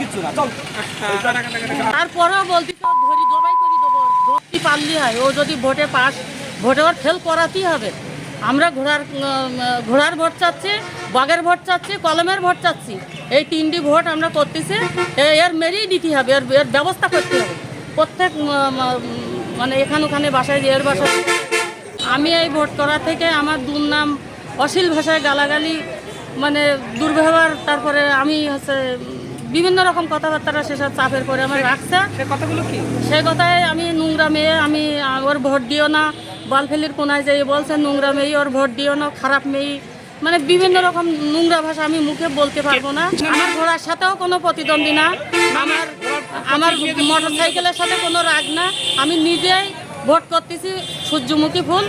কিচ্ছু না, চল। তারপরেও বলতেছে ওর ধরি, জবাই করে দেবো। ধরতে পারলি হয়, ও যদি ভোটে পাস, ভোটে ওর ফেল করাতেই হবে। আমরা ঘোড়ার ঘোড়ার ভোট চাচ্ছি, বাঘের ভোট চাচ্ছি, কলমের ভোট চাচ্ছি। এই তিনটি ভোট আমরা করতেছি এর মেরেই দিতে হবে, এর এর ব্যবস্থা করতে হবে। প্রত্যেক মানে এখান ওখানে বাসায়, এর বাসায়। আমি এই ভোট করা থেকে আমার দুর্নাম অশ্লীল ভাষায় গালাগালি মানে দুর্ব্যবহার, তারপরে আমি হচ্ছে বিভিন্ন রকম কথাবার্তা সেসব চাপের করে আমার রাখছে। সে কথাগুলো কি? সেই কথায় আমি নোংরা মেয়ে আমি ওর ভোট দিও না। বালফেলির কোনায় যাই বলছে নোংরা মেয়ে ওর ভোট দিও না খারাপ মেয়ে মানে বিভিন্ন রকম নোংরা ভাষা আমি মুখে বলতে পারব না। আমার ঘোড়ার সাথেও কোনো প্রতিদ্বন্দ্বী না। আমার আমার মোটর সাইকেলের সাথে কোনো রাগ না। আমি নিজেই ভোট করতেছি সূর্যমুখী ফুল।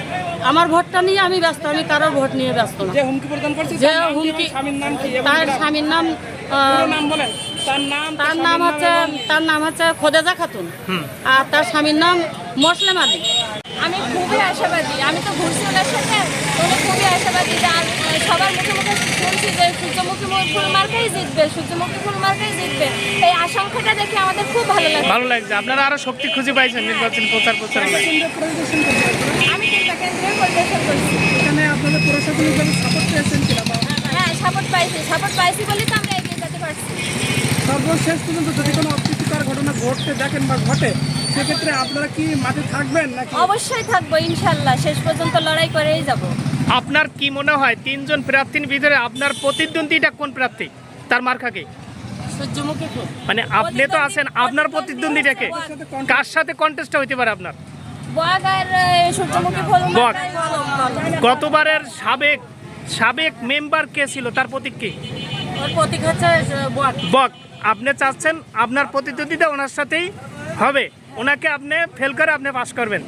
আমার ভোটটা নিয়ে আমি ব্যস্ত আমি কারোর ভোট নিয়ে ব্যস্ত না। যে হুমকি প্রদান করছে যে তার স্বামীর নাম তার স্বামীর নাম আহ, নাম বলেন। তার নাম তার নাম হচ্ছে তার নাম হচ্ছে খোদেজা খাতুন। আর তার স্বামীর নাম মোসলেম আলী। আমি খুবই আশাবাদী। আমি তো ঘুরছি ওনার সাথে। উনি খুবই আশাবাদী যে সবার মুখে মুখে শুনছি যে সূর্যমুখী ফুল মার্কাই জিতবে সূর্যমুখী ফুল মার্কাই জিতবে। এই আশঙ্কাটা দেখে আমাদের খুব ভালো লাগে ভালো লাগছে। আপনারা আরও শক্তি খুঁজে পাইছেন নির্বাচন প্রচার করতে আমি তিনটা কেন্দ্রে পরিদর্শন করছি। এখানে আপনাদের প্রশাসনিকভাবে সাপোর্ট পেয়েছেন কিনা? হ্যাঁ সাপোর্ট পাইছি। সাপোর্ট পাইছি বলে তো আমরা পারছি। সর্বশেষ পর্যন্ত যদি কোনো অপ্রীতিকর ঘটনা ঘটতে দেখেন বা ঘটে সেক্ষেত্রে আপনারা কি মাঠে থাকবেন নাকি? অবশ্যই থাকব ইনশাল্লাহ। শেষ পর্যন্ত লড়াই করেই যাব। আপনার কি মনে হয় তিনজন প্রার্থীর ভিতরে আপনার প্রতিদ্বন্দ্বীটা কোন প্রার্থী? তার মার্কাকে সূর্যমুখী ফুল মানে আপনি তো আছেন আপনার প্রতিদ্বন্দ্বীটাকে। কার সাথে কন্টেস্ট হইতে পারে আপনার? গতবারের সাবেক সাবেক মেম্বার কে ছিল? তার প্রতীক কি? প্রতীক হচ্ছে বক আপনি চাচ্ছেন আপনার প্রতিদ্বন্দ্বিতা ওনার সাথেই হবে। ওনাকে আপনি ফেল করে আপনি পাশ করবেন।